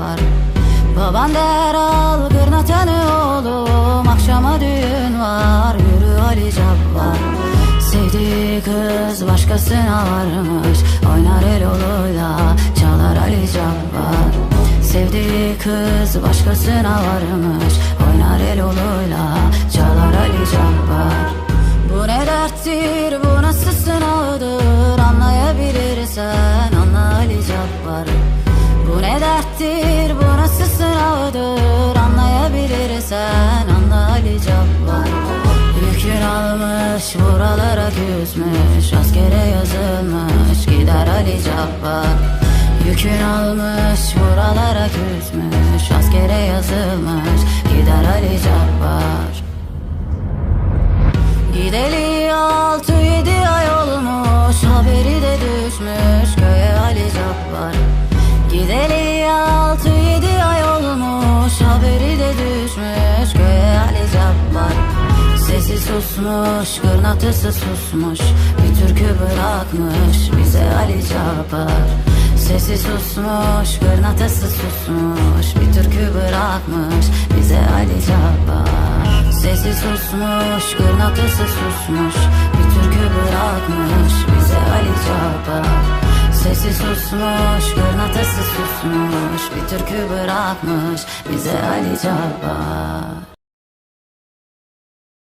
Cabbar Baban der al gırnaçanı oğlum Akşama düğün var. Yürü Ali Cabbar Sevdiği kız başkasına varmış. Oynar el oluyla çalar Ali Cabbar. Sevdiği kız başkasına varmış. Oynar el oluyla çalar Ali Cabbar. Bu ne derttir bu nasıl sınavdır? Anlayabilirsen anla Ali Cabbar. Bu ne derttir almış buralara küsmüş Askere yazılmış gider Ali Cabbar. Yükün almış buralara küsmüş Askere yazılmış gider Ali Cabbar. Gideli altı yedi ay olmuş Haberi de düşmüş köye Ali Cabbar. Gideli Sesi susmuş, kırnatısı susmuş. Bir türkü bırakmış bize Ali Cabbar Sesi susmuş, kırnatısı susmuş. Bir türkü bırakmış bize Ali Cabbar Sesi susmuş, kırnatısı susmuş. Bir türkü bırakmış bize Ali Cabbar Sesi susmuş, kırnatısı susmuş. Bir türkü bırakmış bize Ali Cabbar